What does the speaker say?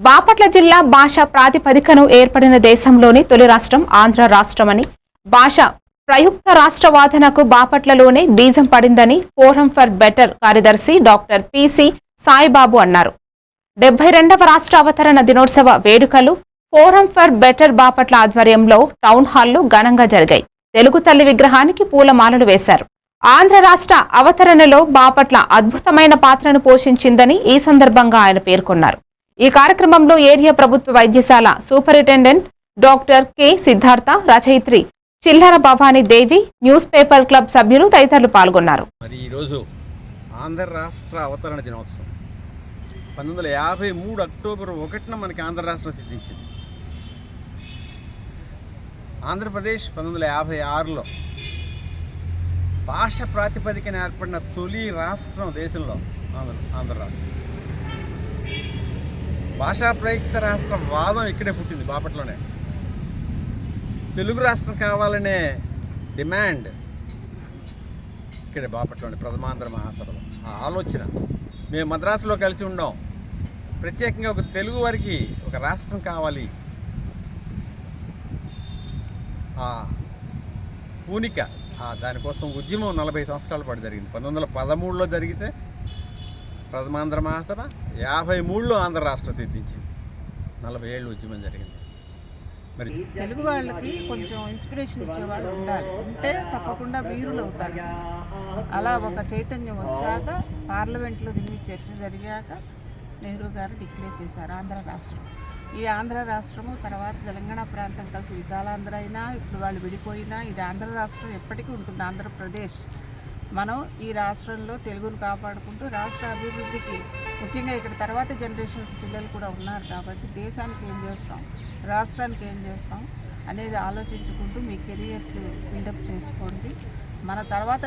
బాపట్ల జిల్లా భాష ప్రాతిపదికను ఏర్పడిన దేశంలోని తొలి రాష్ట్రం ఆంధ్ర రాష్ట్రమని భాష ప్రయుక్త రాష్ట్ర వాదనకు బాపట్లలోనే బీజం పడిందని ఫోరం ఫర్ బెటర్ కార్యదర్శి డాక్టర్ పిసి సాయిబాబు అన్నారు. డెబ్బై రెండవ రాష్ట్ర అవతరణ దినోత్సవ వేడుకలు ఫోరం ఫర్ బెటర్ బాపట్ల ఆధ్వర్యంలో టౌన్ హాల్లో ఘనంగా జరిగాయి. తెలుగు తల్లి విగ్రహానికి పూలమాలలు వేశారు. ఆంధ్ర రాష్ట్ర అవతరణలో బాపట్ల అద్భుతమైన పాత్రను పోషించిందని ఈ సందర్భంగా ఆయన పేర్కొన్నారు. ఈ కార్యక్రమంలో ఏరియా ప్రభుత్వ వైద్యశాల సూపరింటెండెంట్ డాక్టర్ కె సిద్ధార్థ రచయిత్రి Chillara Bhavani Devi news paper club సభ్యులు తదితరులు పాల్గొన్నారు. మరి ఈరోజు ఆంధ్ర రాష్ట్ర అవతరణ దినోత్సవం. పంతొమ్మిది వందల యాభై మూడు అక్టోబర్ ఒకటిన మనకి ఆంధ్ర రాష్ట్రం సిద్ధించింది. ఆంధ్రప్రదేశ్ పంతొమ్మిది వందల యాభై ఆరులో భాష ప్రాతిపదికన ఏర్పడిన తొలి రాష్ట్రం దేశంలో ఆంధ్ర ఆంధ్ర రాష్ట్రం. భాషా ప్రయుక్త రాష్ట్రం వాదం ఇక్కడే పుట్టింది బాపట్లోనే. తెలుగు రాష్ట్రం కావాలనే డిమాండ్ ఇక్కడే బాపట్లోనే ప్రథమాంధ్ర మహాసభలో. ఆ ఆలోచన. మేము మద్రాసులో కలిసి ఉన్నాం ప్రత్యేకంగా ఒక తెలుగు వారికి ఒక రాష్ట్రం కావాలి. ఆ పూనిక. దానికోసం ఉద్యమం నలభై సంవత్సరాల పాటు జరిగింది. పంతొమ్మిది వందల పదమూడులో జరిగితే ప్రథమాంధ్ర మహాసభ యాభై మూడులో ఆంధ్ర రాష్ట్రం సిద్ధించింది. నలభై ఏళ్ళు ఉద్యమం జరిగింది. మరి తెలుగు వాళ్ళకి కొంచెం ఇన్స్పిరేషన్ ఇచ్చేవాళ్ళు ఉండాలి. ఉంటే తప్పకుండా వీరులు అవుతారు. అలా ఒక చైతన్యం వచ్చాక పార్లమెంట్లో దీని చర్చ జరిగాక నెహ్రూ గారు డిక్లేర్ చేశారు ఆంధ్ర రాష్ట్రం. ఈ ఆంధ్ర రాష్ట్రము తర్వాత తెలంగాణ ప్రాంతం కలిసి విశాలాంధ్ర అయినా ఇప్పుడు వాళ్ళు విడిపోయినా ఇది ఆంధ్ర రాష్ట్రం ఎప్పటికీ ఉంటుంది. ఆంధ్రప్రదేశ్ మనం ఈ రాష్ట్రంలో తెలుగును కాపాడుకుంటూ రాష్ట్ర అభివృద్ధికి ముఖ్యంగా ఇక్కడ తర్వాత జనరేషన్స్ పిల్లలు కూడా ఉన్నారు కాబట్టి దేశానికి ఏం చేస్తాం? రాష్ట్రానికి ఏం చేస్తాం? అనేది ఆలోచించుకుంటూ మీ కెరియర్స్ బిల్డప్ చేసుకోండి. మన తర్వాత